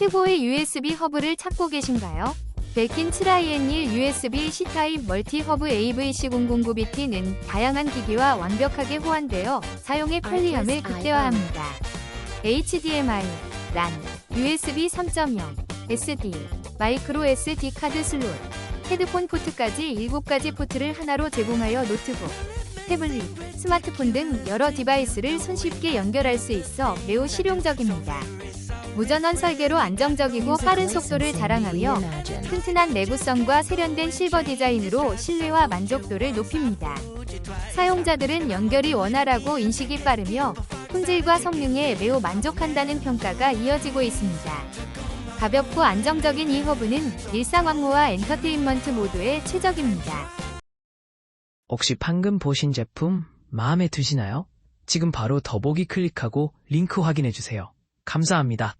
최고의 USB 허브를 찾고 계신가요? 베킨 7IN1 USB-C 타입 멀티 허브 AVC009BT는 다양한 기기와 완벽하게 호환되어 사용의 편리함을 극대화합니다. HDMI, LAN, USB 3.0, SD, 마이크로 SD 카드 슬롯, 헤드폰 포트까지 7가지 포트를 하나로 제공하여 노트북, 태블릿, 스마트폰 등 여러 디바이스를 손쉽게 연결할 수 있어 매우 실용적입니다. 무전원 설계로 안정적이고 빠른 속도를 자랑하며 튼튼한 내구성과 세련된 실버 디자인으로 신뢰와 만족도를 높입니다. 사용자들은 연결이 원활하고 인식이 빠르며 품질과 성능에 매우 만족한다는 평가가 이어지고 있습니다. 가볍고 안정적인 이 허브는 일상 업무와 엔터테인먼트 모두에 최적입니다. 혹시 방금 보신 제품 마음에 드시나요? 지금 바로 더보기 클릭하고 링크 확인해 주세요. 감사합니다.